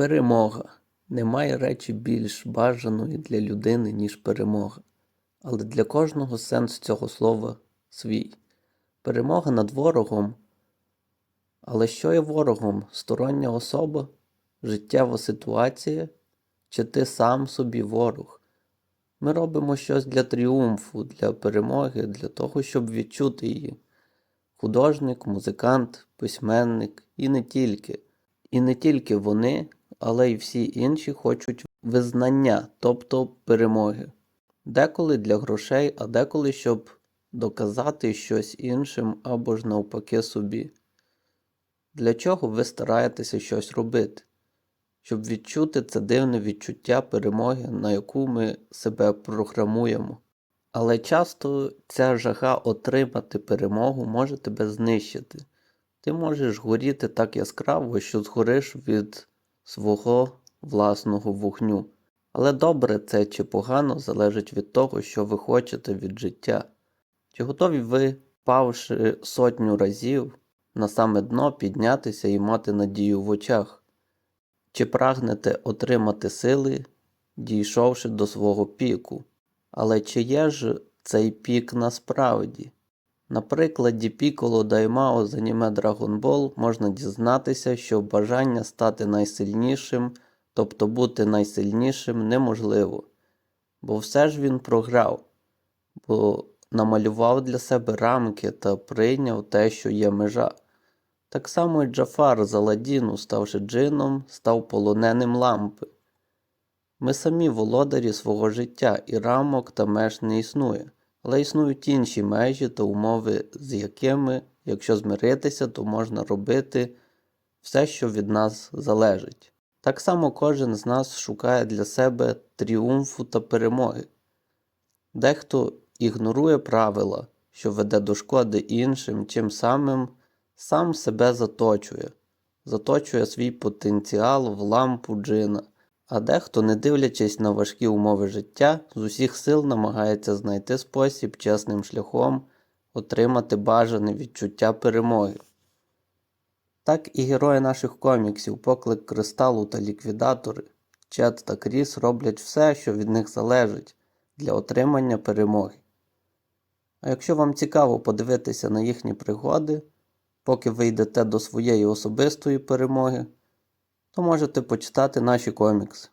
Перемога. Немає речі більш бажаної для людини, ніж перемога. Але для кожного сенс цього слова свій. Перемога над ворогом. Але що є ворогом? Стороння особа, життєва ситуація, чи ти сам собі ворог? Ми робимо щось для тріумфу, для перемоги, для того, щоб відчути її. Художник, музикант, письменник і не тільки. І не тільки вони, але й всі інші хочуть визнання, тобто перемоги. Деколи для грошей, а деколи щоб доказати щось іншим або ж навпаки собі. Для чого ви стараєтеся щось робити? Щоб відчути це дивне відчуття перемоги, на яку ми себе програмуємо. Але часто ця жага отримати перемогу може тебе знищити. Ти можеш горіти так яскраво, що згориш від свого власного вогню. Але добре це чи погано залежить від того, що ви хочете від життя. Чи готові ви, впавши сотню разів, на саме дно піднятися і мати надію в очах? Чи прагнете отримати сили, дійшовши до свого піку? Але чи є ж цей пік насправді? На прикладі Піколо Даймао з аніме Dragon Ball можна дізнатися, що бажання стати найсильнішим, тобто бути найсильнішим, неможливо. Бо все ж він програв, бо намалював для себе рамки та прийняв те, що є межа. Так само і Джафар з Аладдіну, ставши джином, став полоненим лампи. Ми самі володарі свого життя, і рамок та меж не існує, але існують інші межі та умови, з якими, якщо змиритися, то можна робити все, що від нас залежить. Так само кожен з нас шукає для себе тріумфу та перемоги. Дехто ігнорує правила, що веде до шкоди іншим, чим самим сам себе заточує, заточує свій потенціал в лампу джина. А дехто, не дивлячись на важкі умови життя, з усіх сил намагається знайти спосіб чесним шляхом отримати бажане відчуття перемоги. Так і герої наших коміксів, поклик кристалу та ліквідатори, Чет та Кріс роблять все, що від них залежить, для отримання перемоги. А якщо вам цікаво подивитися на їхні пригоди, поки ви йдете до своєї особистої перемоги, то можете почитати наші комікси.